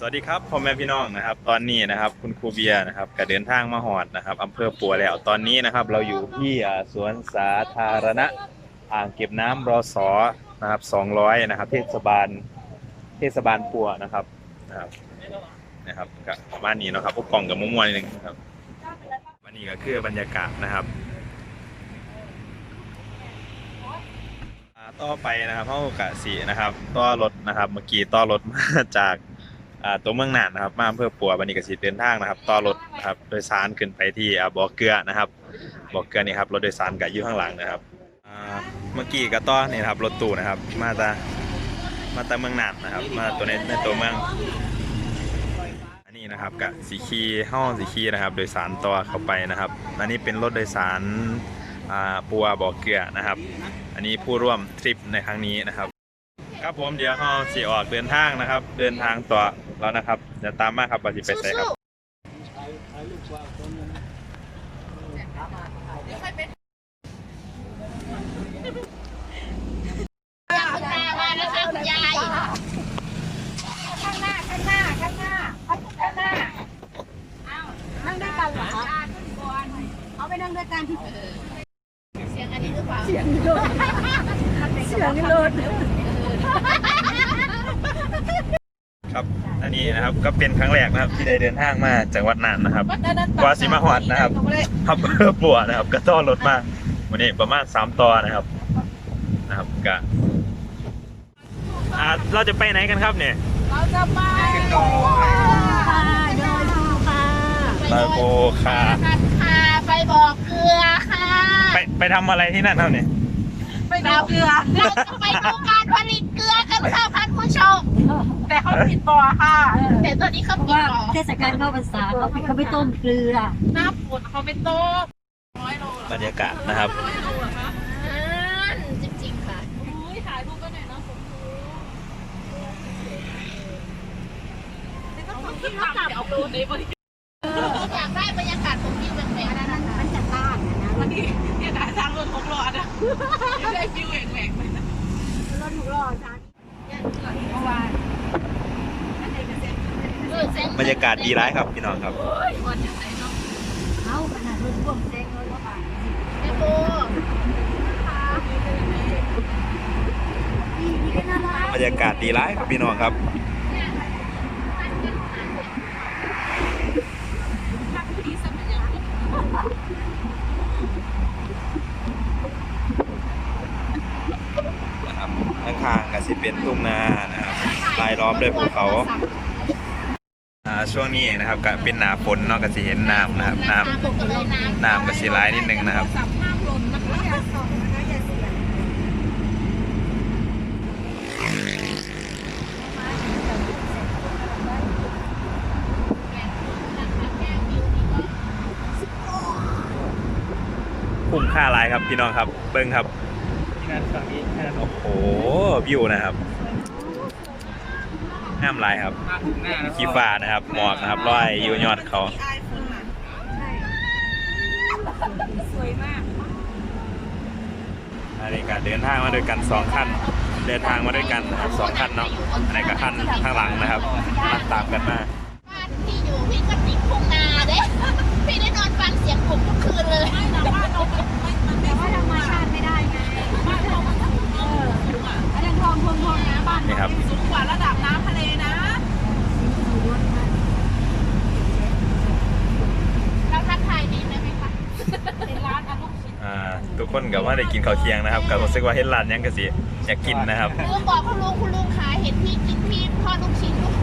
สวัสดีครับพ่อแม่พี่น้องนะครับ ตอนนี้นะครับ คุณครูเบียร์นะครับก็เดินทางมาหอดนะครับอำเภอปัวแล้วตอนนี้นะครับ เราอยู่ที่สวนสาธารณะอ่างเก็บน้ำรอสอนะครับ200นะครับ เทศบาลเทศบาลปัวนะครับนะครับนะครับก็ประมาณนี้เนาะครับพวกกล่องกับมุ้งมวนิดนึงนะครับวันนี้ก็คือบรรยากาศนะครับต่อไปนะครับเข้ากะสีนะครับต่อรถนะครับ เมื่อกี้ต่อรถมาจาก อ่าตัวเมืองน่านนะครับมาอำเภอปัวบันนี้กสิเดินทางนะครับต่อรถนะครับโดยสารขึ้นไปที่อ่าบ่อเกลือนะครับบ่อเกลือนี่ครับรถโดยสารกับอยู่ข้างหลังนะครับอ่าเมื่อกี้ก็ต่อนี่นะครับรถตู้นะครับ มาจามาจาเมืองน่านนะครับ มาตัวในในตัวเมือง อันนี้นะครับกับสีคีห้องสีคีนะครับ โดยสารต่อเข้าไปนะครับ อันนี้เป็นรถโดยสารอ่าปัวบ่อเกลือนะครับ อันนี้ผู้ร่วมทริปในครั้งนี้นะครับ ครับผมเดี๋ยวเราสีออกเดินทางนะครับ เดินทางต่อ แล้วนะครับจะตามมาครับปฏิไปใส่ครับคุณตามาแล้วค่ะคุณยาย ข้างหน้า ข้างหน้า ข้างหน้าเอาข้างหน้านั่งด้วยกันเหรอเอาไปนั่งด้วยกันที่เสียงอันนี้หรือเปล่า เสียงนี่เลยเสียงนี่เลย ครับ อั นนี้นะครับ ก็เป็นครั้งแรกนะครับ ที่ได้เดินทางมาจากวัดน่านนะครับ กว่าสิมาฮอดนะครับอำเภอปัวนะครับ ก็ต้อนรถมาวันนี้ประมาณสามตอนะครับ นะครับกะอ่าเราจะไปไหนกันครับเนี่ยเราจะไปโดค่ะโดยภูค่ะลาโบคาค่ะไปบอกเกลือค่ะ ไปไปทำอะไรที่นั่นครับเนี่ยไปดาวเกลือเราจะไปดูการผลิต เกลือกันค่ะท่านผู้ชม แต่เขาปิดบ่อค่ะ แต่ตอนนี้เขาปิดว่าบ่อเทศกาลเข้าพรรษาเขาเขาไม่ต้มเกลือ หน้าฝนเขาเป็นโต๊ะร้อยโลบรรยากาศนะครับ ร้อยโลเหรอคะอ่านจริงๆค่ะ อุ้ยถ่ายรูปกันหน่อยนะผมต้องคิดว่าจับเอาปูนในบริอยากได้บรรยากาศของวิวแบบๆนั้นนะคะมันจะต้านนะนะวันนี้เนี่ยถ่ายสร้างรถหกล้อนะได้ฟิวแหวกๆเลยนะรถหกล้อจ้าเมื่อวาน เออเซ็ง บรรยากาศดีร้ายครับพี่น้องครับเขาขนาดรถพ่วงแซงรถกระบะแม่โบนี่นี่ก็น่ารักบรรยากาศดีร้ายครับพี่น้องครับนะครับข้างๆก็สิเป็นทุ่งนานะครับรายล้อมด้วยภูเขา อ่าช่วงนี้นะครับก็เป็นหนาฝนเนาะก็สิเห็นน้ำนะครับน้ตามผมกันเลยนะำน้ำก็สิร้ายนิดนึงนะครับสับห้ามลนนะคะอย่าส่องนะคะอย่าเสียงคุ้มค่าหลายครับพี่น้องครับเบิ้งครับโอ้โหวิวนะครับ ห้ามลายครับขีฟ้านะครับหมอกนะครับลอยอยู่ยอดเขาไอโฟนอะสวยมากอันนี้ก็เดินทางมาด้วยกันสองคันเดินทางมาด้วยกันนะครับสองคันเนาะอันนี้ก็คันข้างหลังนะครับมาตามกันมาบ้านที่อยู่พี่ก็ติดทุ่งนาเด้พี่ได้นอนฟังเสียงผมทุกคืนเลย แต่ว่าเราไม่ไม่มันไม่ แต่ว่าธรรมชาติไม่ได้ไง บ้านเรามันสูงเอออันนี้ทองทองทองนะบ้าน นี่ครับ สูงกว่าระดับน้ำทะเลนะ เราทักทายดีไหมคะ เป็นร้านอนุชิต อ่าทุก คนก็ว่าได้กินข้าวเที่ยงนะครับก็รู้สึกว่าเห็นร้านยังก็สิอยากกินนะครับ ลืมบอกคุณลุงคุณลุงขายเห็นพี่กินพี่ทอดลูกชิ้นลูก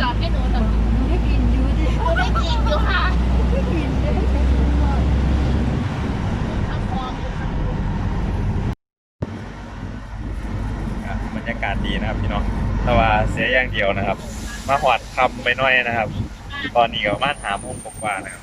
จอดให้หนูหน่อยหนูได้กินอยู่ดิหนูได้กินอยู่ค่ะได้กินได้กินข้าวฟองอยู่ค่ะอะบรรยากาศดีนะครับพี่น้องแต่ว่าเสียอย่างเดียวนะครับ มาหอดคำไปหน่อยนะครับ ตอนนี้ก็ประมาณหาโมงกว่าๆนะครับ